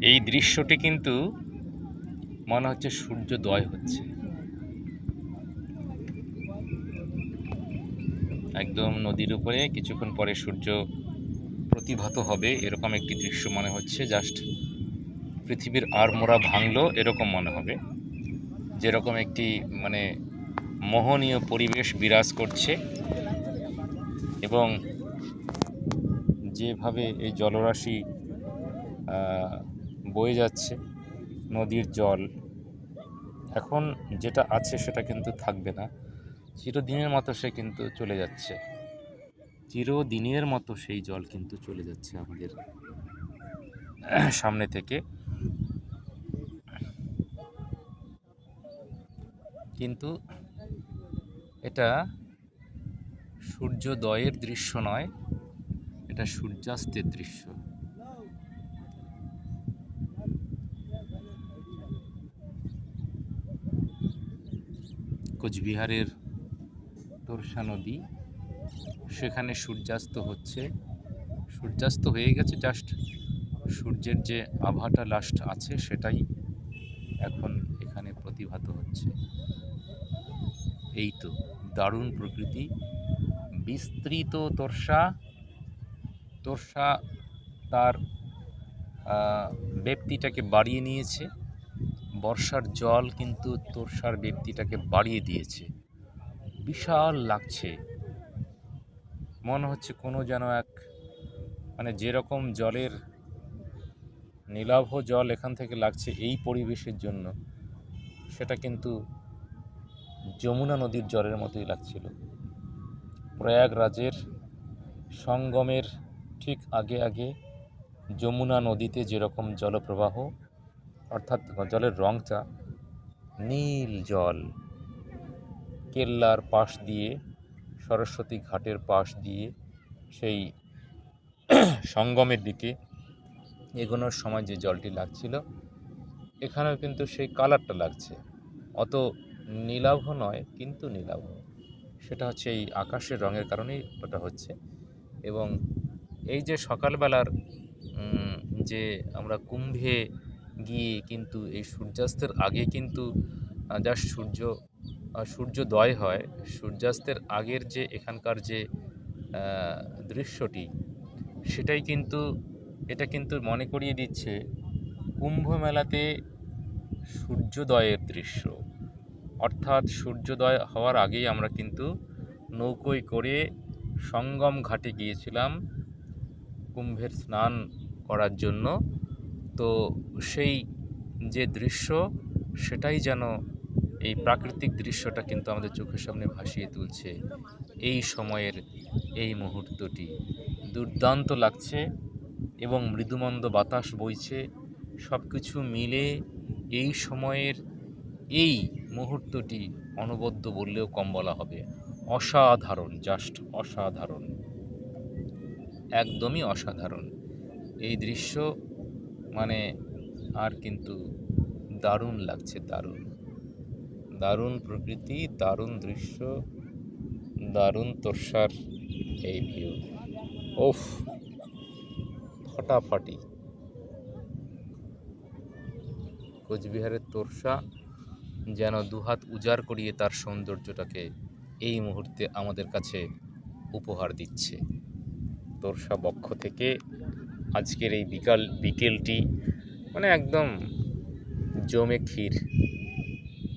এই দৃশ্যটি কিন্তু মনে হচ্ছে সূর্যোদয় হচ্ছে। একদম নদীর উপরে কিছুক্ষণ পরে সূর্য প্রতিভাত হবে, এরকম একটি দৃশ্য মনে হচ্ছে। জাস্ট পৃথিবীর আড়মোড়া ভাঙলো, এরকম মনে হবে। যেরকম একটি মানে মোহনীয় পরিবেশ বিরাজ করছে এবং যেভাবে এই জলরাশি বয়ে যাচ্ছে নদীর জল। এখন যেটা আছে সেটা কিন্তু থাকবে না। চিরদিনের মতো সে কিন্তু চলে যাচ্ছে। চিরদিনের মতো সেই জল কিন্তু চলে যাচ্ছে আমাদের সামনে থেকে। কিন্তু এটা সূর্যোদয়ের দৃশ্য নয়, এটা সূর্যাস্তের দৃশ্য। কোচবিহারের তোরসা নদী। সেখানে সূর্যাস্ত হচ্ছে। সূর্যাস্ত হয়ে গেছে জাস্ট সূর্যের যে আভাটা লাস্ট আছে সেটাই এখন এখানে প্রতিভাত হচ্ছে। এই তো দারুণ প্রকৃতি। বিস্তৃত তোরসা। তোরসা তার আহ, ব্যাপ্তিটাকে বাড়িয়ে নিয়েছে। বর্ষার জল কিন্তু তোরসার ব্যাপ্তিটাকে বাড়িয়ে দিয়েছে। বিশাল লাগছে। মনে হচ্ছে কোনো যেন এক মানে যেরকম জলের নীলাভ জল এখান থেকে লাগছে এই পরিবেশের জন্য, সেটা কিন্তু যমুনা নদীর জলের মতোই লাগছিল। প্রয়াগরাজের সঙ্গমের ঠিক আগে আগে যমুনা নদীতে যেরকম জলপ্রবাহ অর্থাৎ জলের রঙটা নীল জল। কেল্লার পাশ দিয়ে, সরস্বতী ঘাটের পাশ দিয়ে, সেই সঙ্গমের দিকে এগোনোর সময় যে জলটি লাগছিল, এখানেও কিন্তু সেই কালারটা লাগছে। অত নীলাভ নয়, কিন্তু নীলাভ। সেটা হচ্ছে এই আকাশের রঙের কারণেই ওটা হচ্ছে। এবং এই যে সকালবেলার যে আমরা কুম্ভে গিয়ে কিন্তু এই সূর্যাস্তের আগে কিন্তু জাস্ট সূর্য সূর্যোদয় হয়, সূর্যাস্তের আগের যে এখানকার যে দৃশ্যটি, সেটাই কিন্তু, এটা কিন্তু মনে করিয়ে দিচ্ছে কুম্ভ মেলাতে সূর্যোদয়ের দৃশ্য। অর্থাৎ সূর্যোদয় হওয়ার আগেই আমরা কিন্তু নৌকোয় করে সঙ্গম ঘাটে গিয়েছিলাম কুম্ভের স্নান করার জন্য। তো সেই যে দৃশ্য, সেটাই যেন এই প্রাকৃতিক দৃশ্যটা কিন্তু আমাদের চোখের সামনে ভাসিয়ে তুলছে। এই সময়ের এই মুহূর্তটি। দুর্দান্ত লাগছে এবং মৃদুমন্দ বাতাস বইছে। সব কিছু মিলে এই সময়ের এই মুহূর্তটি অনবদ্য বললেও কম বলা হবে। অসাধারণ, জাস্ট অসাধারণ। একদমই অসাধারণ। এই দৃশ্য মানে আর কিন্তু দারুণ লাগছে, দারুণ। দারুণ প্রকৃতি, দারুণ দৃশ্য, দারুণ তোরসার এই ভিউ ওফ ফটাফটি। কোচবিহারের তোরসা যেন দুহাত উজাড় করিয়ে তার সৌন্দর্যটাকে এই মুহূর্তে আমাদের কাছে উপহার দিচ্ছে। তোরসা বক্ষ থেকে আজকের এই বিকাল বিকেলটি মানে একদম জমে ক্ষীর।